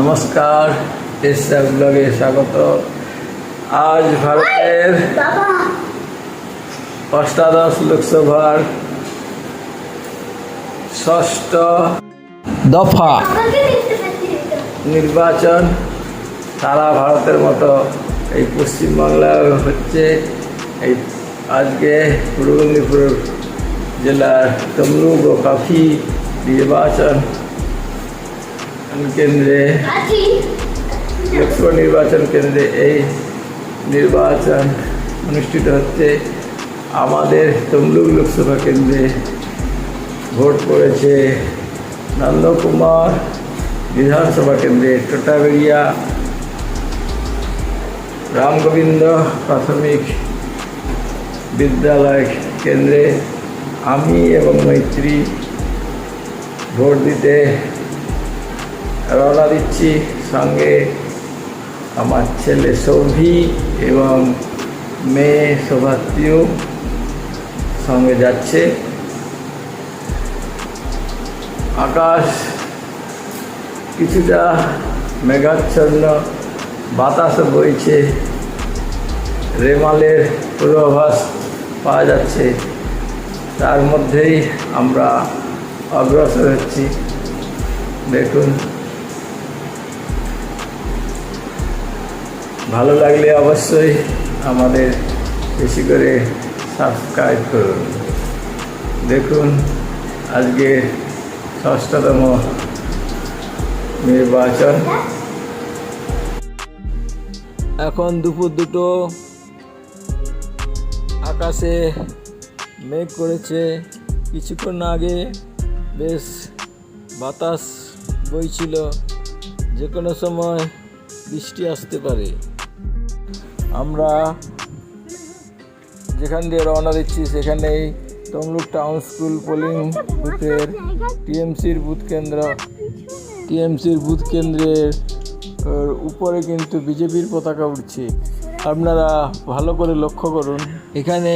নমস্কার এসা ব্লগে স্বাগত। আজ ভারতের অষ্টাদশ লোকসভার ষষ্ঠ দফা। নির্বাচন। সারা ভারতের মতো এই পশ্চিমবাংলায় হচ্ছে এই আজকে পূর্ব মেদিনীপুর জেলার তমলুক ও কাফি নির্বাচন। কেন্দ্রে। লোকসভা নির্বাচন কেন্দ্রে এই নির্বাচন অনুষ্ঠিত হচ্ছে। আমাদের তমলুক লোকসভা কেন্দ্রে ভোট পড়েছে নন্দকুমার বিধানসভা কেন্দ্রে টোটাবেড়িয়া রামগোবিন্দ প্রাথমিক বিদ্যালয় কেন্দ্রে আমি এবং মৈত্রী ভোট দিতে রওনা দিচ্ছি সঙ্গে আমার ছেলে সৌভি এবং মেয়ে সৌভাত্রীও সঙ্গে যাচ্ছে। আকাশ কিছুটা মেঘাচ্ছন্ন বাতাস বইছে, রেমালের পূর্বাভাস পাওয়া যাচ্ছে। তার মধ্যেই আমরা অগ্রসর হচ্ছি। দেখুন। ভালো লাগলে অবশ্যই আমাদের বেশি করে সাবস্ক্রাইব করুন। দেখুন, আজকে ষষ্ঠতম নির্বাচন। এখন দুপুর দুটো। আকাশে মেঘ করেছে। কিছুক্ষণ আগে বেশ বাতাস বইছিল। যে কোনো সময় বৃষ্টি আসতে পারে। আমরা যেখান দিয়ে রওনা দিচ্ছি, সেখানেই তমলুক টাউন স্কুল পোলিং বুথের টিএমসির বুথ কেন্দ্র। টিএমসির বুথ কেন্দ্রের উপরে কিন্তু বিজেপির পতাকা উঠছে। আপনারা ভালো করে লক্ষ্য করুন, এখানে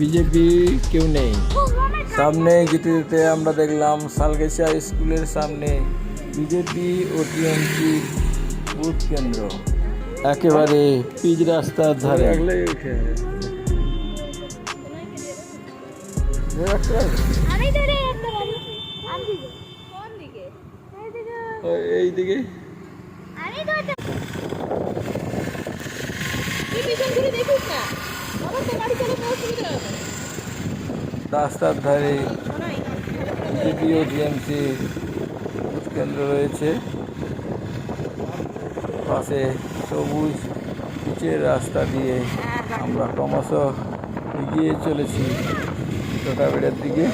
বিজেপি কেউ নেই। সামনে যেতে যেতে আমরা দেখলাম সালগেছা স্কুলের সামনে বিজেপি ও টিএমসি বুথ কেন্দ্র। একেবারে পিচ রাস্তার ধারে। এইদিকে। রাস্তার ধারে বিজেপি ও টিএমসি কেন্দ্র রয়েছে। পাশে সবুজ পিচের রাস্তা দিয়ে আমরা ক্রমশ এগিয়ে চলেছি। টোটাবেড়ের দিকে।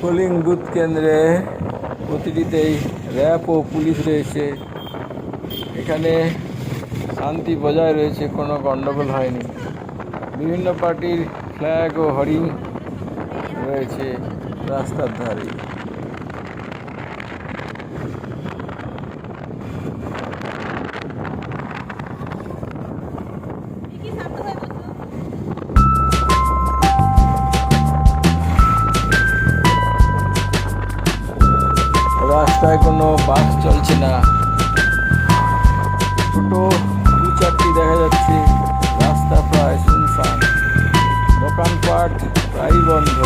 পোলিং বুথ কেন্দ্রে প্রতিটিতেই র্যাব ও পুলিশ রয়েছে। এখানে শান্তি বজায় রয়েছে, কোনো গণ্ডগোল হয়নি। বিভিন্ন পার্টির ফ্ল্যাগ ও হরিণ রয়েছে রাস্তার ধারে। রাস্তায় কোনো বাস চলছে না। ছোটো দু চারটি দেখা যাচ্ছে, রাস্তা প্রায় শুনশান। দোকানপাট প্রায় বন্ধ।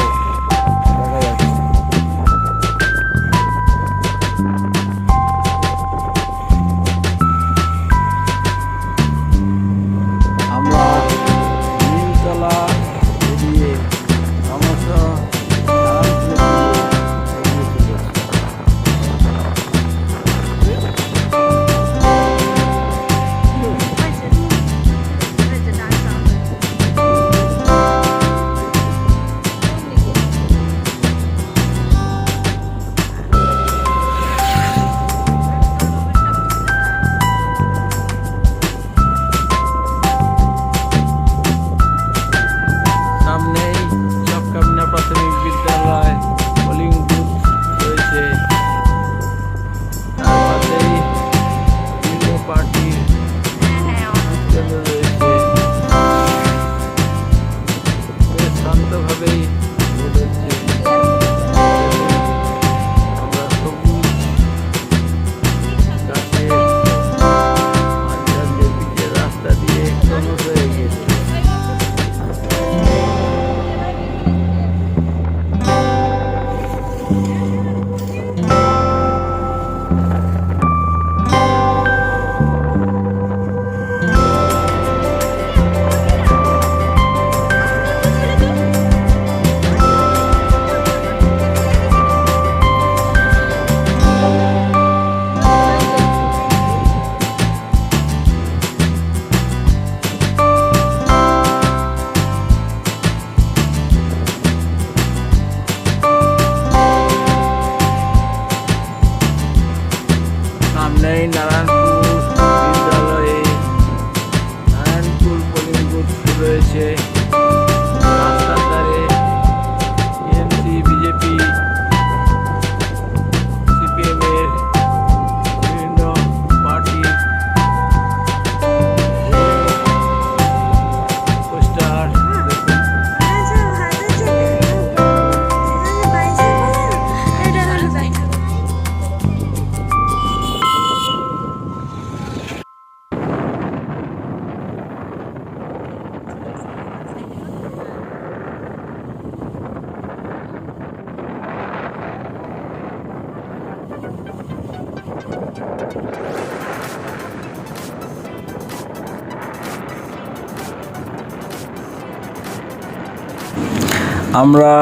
আমরা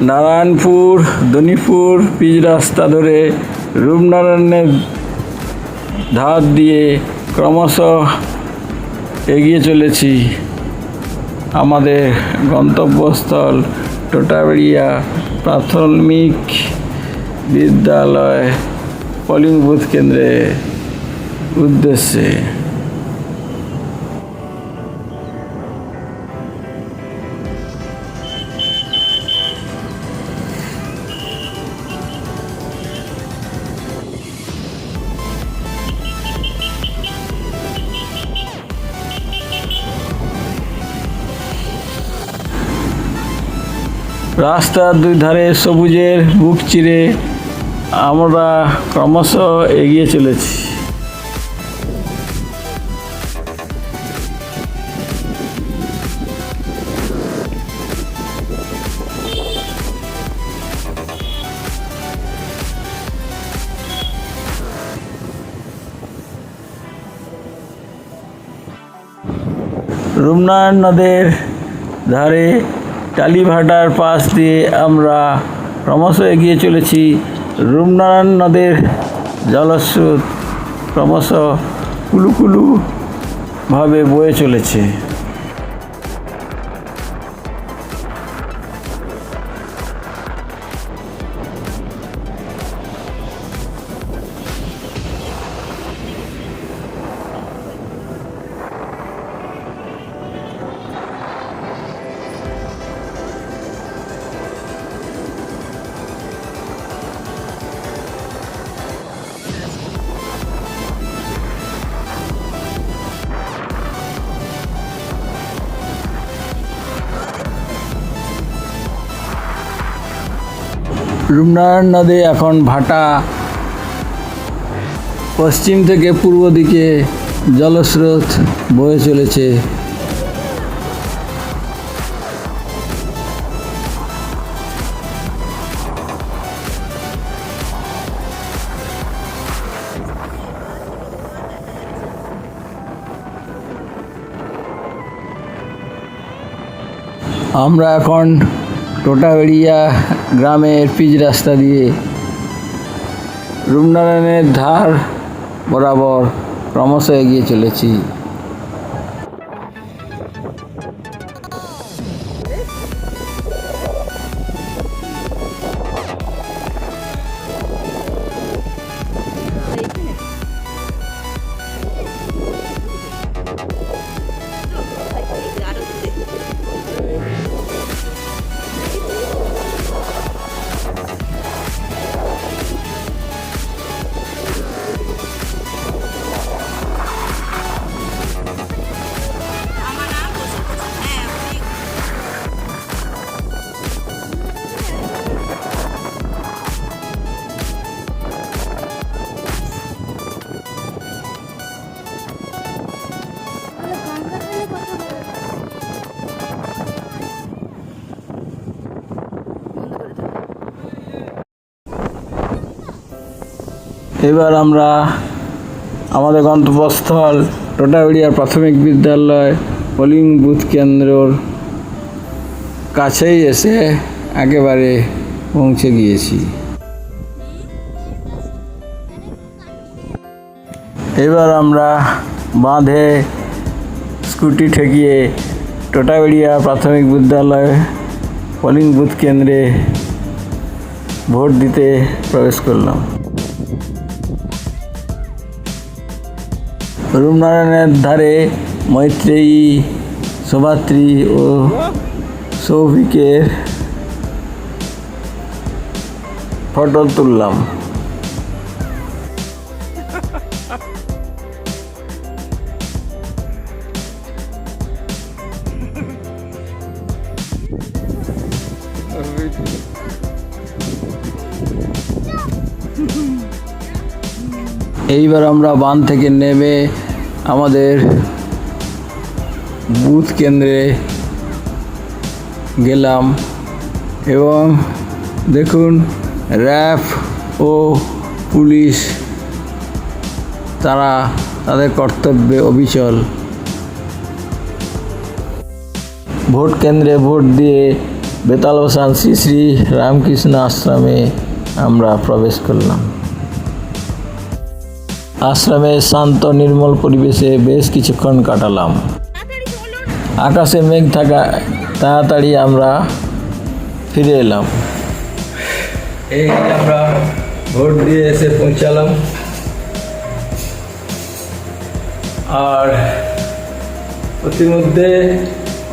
নারায়ণপুর, দনিপুর, পিচ রাস্তা ধরে রূপনারায়ণের ধার দিয়ে ক্রমশ এগিয়ে চলেছি। আমাদের গন্তব্যস্থল টোটাবেড়িয়া প্রাথমিক বিদ্যালয় পোলিং বুথ কেন্দ্রে উদ্দেশ্যে। রাস্তার দুই ধারে সবুজের বুক চিরে আমরা ক্রমশ এগিয়ে চলেছি। রূপনারায়ণ নদের ধারে টালিভাটার পাশ দিয়ে আমরা ক্রমশ এগিয়ে চলেছি। রূপনারায়ণ নদের জলস্রোত ক্রমশ কুলুকুলুভাবে বয়ে চলেছে। রূপনারায়ণ নদে এখন ভাটা। পশ্চিম থেকে পূর্ব দিকে জলস্রোত বয়ে চলেছে। আমরা এখন টোটাবেড়িয়া গ্রামের পিচ রাস্তা দিয়ে রূপনারায়ণের ধার বরাবর ক্রমশ এগিয়ে চলেছি। এবার আমরা আমাদের গন্তব্যস্থল টোটাউড়িয়া প্রাথমিক বিদ্যালয় পোলিং বুথ কেন্দ্রর কাছেই এসে একেবারে পৌঁছে গিয়েছি। এবার আমরা বাঁধে স্কুটি ঠেকিয়ে টোটাবেড়িয়া প্রাথমিক বিদ্যালয় পোলিং বুথ কেন্দ্রে ভোট দিতে প্রবেশ করলাম। রূপনারায়ণের ধারে মৈত্রেয়ী শোভাত্রী ও সৌভিকের ফটো তুললাম। এইবার আমরা বান থেকে নেমে আমাদের বুথ কেন্দ্রে গেলাম এবং দেখুন র্যাব ও পুলিশ, তারা তাদের কর্তব্যে অবিচল। ভোট কেন্দ্রে ভোট দিয়ে বেতাল বসান শ্রী শ্রী রামকৃষ্ণ আশ্রমে আমরা প্রবেশ করলাম। আশ্রমে শান্ত, নির্মল পরিবেশে বেশ কিছুক্ষণ কাটালাম। আকাশে মেঘ থাকা তাড়াতাড়ি আমরা ফিরে এলাম। এই আমরা ভোট দিয়ে এসে পৌঁছালাম। আর প্রতিমধ্যে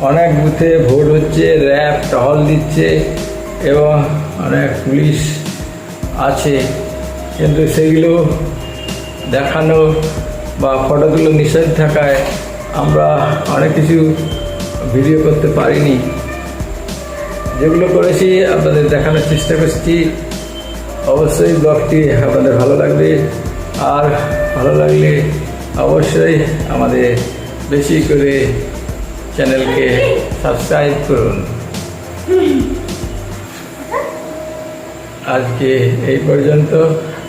অনেক বুথে ভোট হচ্ছে, র্যাব টহল দিচ্ছে এবং অনেক পুলিশ আছে। কিন্তু সেগুলো দেখানো বা ফটোগুলো নিষেধ থাকায় আমরা অনেক কিছু ভিডিও করতে পারিনি। যেগুলো করেছি, আপনাদের দেখানোর চেষ্টা করছি। অবশ্যই ব্লগটি আপনাদের ভালো লাগবে। আর ভালো লাগলে অবশ্যই আমাদের বেশি করে চ্যানেলকে সাবস্ক্রাইব করুন। আজকে এই পর্যন্ত।